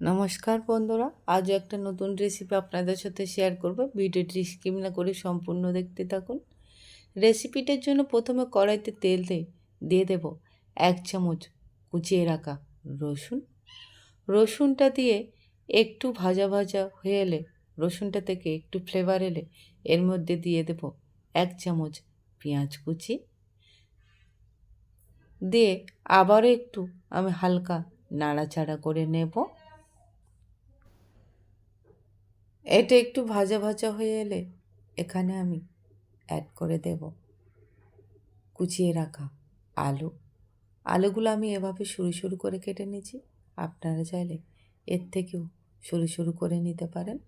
নমস্কার বন্ধুরা, আজ একটা নতুন রেসিপি আপনাদের সাথে শেয়ার করব। ভিডিওটি স্কিম না করে সম্পূর্ণ দেখতে থাকুন। রেসিপিটার জন্য প্রথমে কড়াইতে তেল দিয়ে দিয়ে দেব এক চামচ কুচিয়ে রাখা রসুন। রসুনটা দিয়ে একটু ভাজা ভাজা হয়ে এলে, রসুনটা থেকে একটু ফ্লেভার এলে, এর মধ্যে দিয়ে দেব এক চামচ পেঁয়াজ কুচি। দিয়ে আবারও একটু আমি হালকা নাড়াচাড়া করে নেব। এটা একটু ভাজা ভাজা হয়ে এলে এখানে আমি অ্যাড করে দেব। কুচিয়ে রাখা আলু। আলুগুলো আমি এভাবে সরু সরু করে কেটে নিয়েছি। আপনারা চাইলে এর থেকেও সরু সরু করে নিতে পারেন।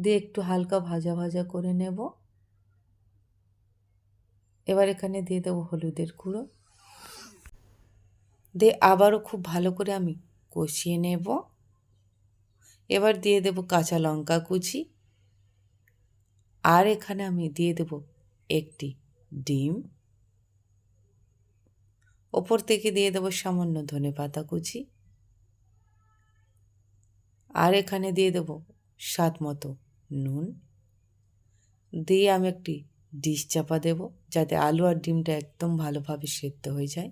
দিয়ে একটু হালকা ভাজা ভাজা করে নেব। এবার এখানে দিয়ে দেবো হলুদের গুঁড়ো। দিয়ে আবারও খুব ভালো করে আমি কষিয়ে নেব। এবার দিয়ে দেব কাঁচা লঙ্কা কুচি। আর এখানে আমি দিয়ে দেব একটি ডিম। ওপর থেকে দিয়ে দেবো সামান্য ধনে পাতা কুচি। আর এখানে দিয়ে দেবো স্বাদ মতো নুন। দিয়ে আমি একটি ডিশ চাপা দেব যাতে আলু আর ডিমটা একদম ভালোভাবে সেদ্ধ হয়ে যায়।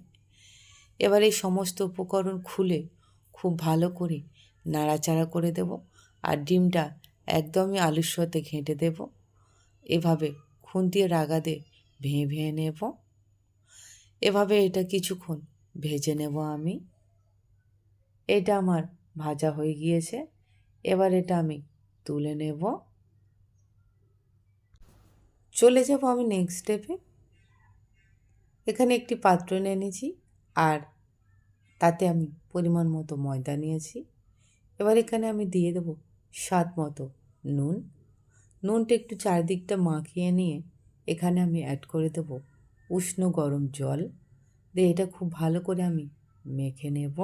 এবার এই সমস্ত উপকরণ খুলে খুব ভালো করে নাড়াচাড়া করে দেব আর ডিমটা একদমই আলুর সাথে ঘেঁটে দেব। এভাবে খুন দিয়ে রাগাদে ভেঙে ভেঙে নেব। এভাবে এটা কিছুক্ষণ ভেজে নেব আমি। এটা আমার ভাজা হয়ে গিয়েছে। এবার এটা আমি তুলে নেব। চলে যাব আমি নেক্সট স্টেপে এখানে একটি পাত্র নিয়ে নিয়েছি আর তাতে আমি পরিমাণ মতো ময়দা নিয়েছি। এবার এখানে আমি দিয়ে দেবো স্বাদ মতো নুন। নুনটা একটু চারদিকটা মাখিয়ে নিয়ে এখানে আমি অ্যাড করে দেব উষ্ণ গরম জল। দিয়ে এটা খুব ভালো করে আমি মেখে নেব।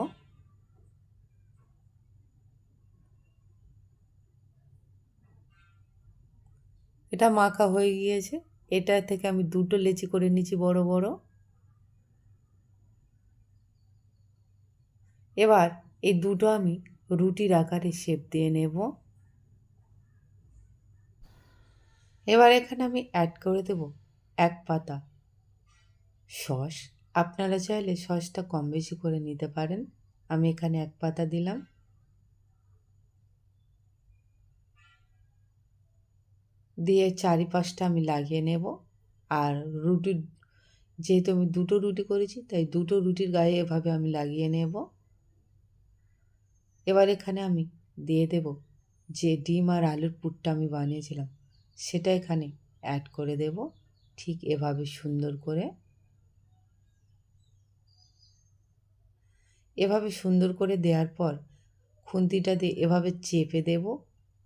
এটা মাখা হয়ে গিয়েছে। এটা থেকে আমি দুটো লেচি করে নিচ্ছি বড় বড়। এবার এই দুটো আমি রুটির আকারে শেপ দিয়ে নেব। এবার এখানে আমি অ্যাড করে দেব এক পাতা সস। আপনারা চাইলে সসটা কম বেশি করে নিতে পারেন। আমি এখানে এক পাতা দিলাম। দিয়ে চারিপাশটা আমি লাগিয়ে নেব। আর রুটির, যেহেতু আমি দুটো রুটি করেছি, তাই দুটো রুটির গায়ে এভাবে আমি লাগিয়ে নেব। এবার এখানে আমি দিয়ে দেব যে ডিম আর আলুর পুরটা আমি বানিয়েছিলাম, সেটা এখানে অ্যাড করে দেব, ঠিক এভাবে সুন্দর করে। এভাবে সুন্দর করে দেওয়ার পর খুন্তিটা দিয়ে এভাবে চেপে দেব,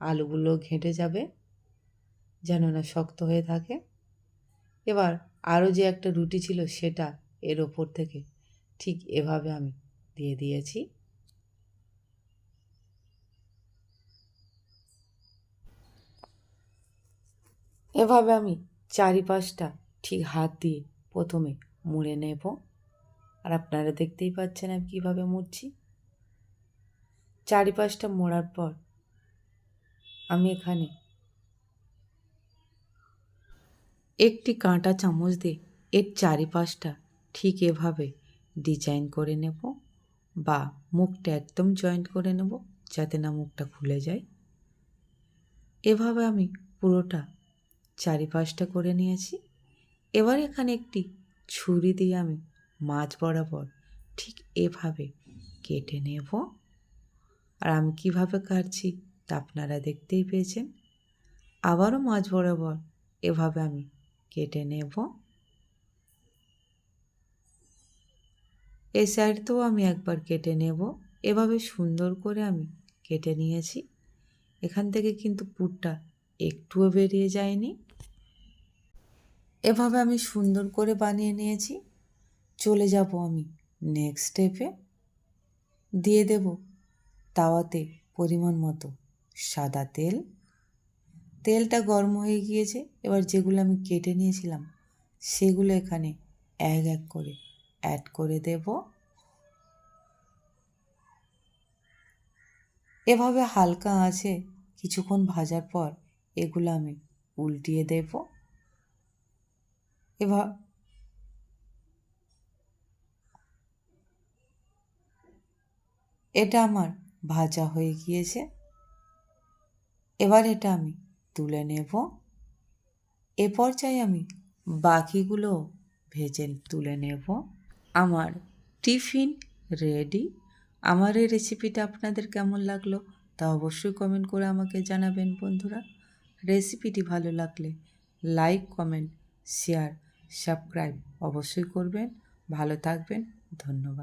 আলুগুলো ঘেঁটে যাবে, যেন না শক্ত হয়ে থাকে। এবার আরও যে একটা রুটি ছিল সেটা এর ওপর থেকে ঠিক এভাবে আমি দিয়ে দিয়েছি। এভাবে আমি চারিপাশটা ঠিক হাত দিয়ে প্রথমে মুড়ে নেব। আর আপনারা দেখতেই পাচ্ছেন আমি কীভাবে মুড়ছি। চারিপাশটা মোড়ার পর আমি এখানে একটি কাঁটা চামচ দিয়ে এর চারিপাশটা ঠিক এভাবে ডিজাইন করে নেব বা মুখটা একদম জয়েন্ট করে নেব যাতে না মুখটা খুলে যায়। এভাবে আমি পুরোটা চারিপাশটা করে নিয়েছি। এবার এখানে একটি ছুরি দিয়ে আমি মাছ বরাবর ঠিক এভাবে কেটে নেব। আর আমি কীভাবে কাটছি তা আপনারা দেখতেই পেয়েছেন। আবারও মাছ বরাবর এভাবে আমি কেটে নেব। এই সাইডটাও আমি একবার কেটে নেব। এভাবে সুন্দর করে আমি কেটে নিয়েছি। এখান থেকে কিন্তু পুরটা একটুও বেরিয়ে যায়নি। এভাবে আমি সুন্দর করে বানিয়ে নিয়েছি। চলে যাব আমি নেক্সট স্টেপে দিয়ে দেব তাওয়াতে পরিমাণ মতো সাদা তেল। তেলটা গরম হয়ে গিয়েছে, এবার যেগুলো আমি কেটে নিয়েছিলাম, সেগুলো এখানে এক এক করে অ্যাড করে দেব। এভাবে হালকা আছে কিছুক্ষণ ভাজার পর এগুলো আমি উল্টিয়ে দেব। এবার এটা আমার ভাজা হয়ে গিয়েছে। এবার এটা আমি তুলে নেব। এ পর্যায়ে আমি বাকিগুলো ভেজে তুলে নেব। আমার টিফিন রেডি। আমার এই রেসিপিটা আপনাদের কেমন লাগল তা অবশ্যই কমেন্ট করে আমাকে জানাবেন বন্ধুরা। রেসিপিটি ভালো লাগলে লাইক, কমেন্ট, শেয়ার সাবস্ক্রাইব অবশ্যই করবেন। ভালো থাকবেন। ধন্যবাদ।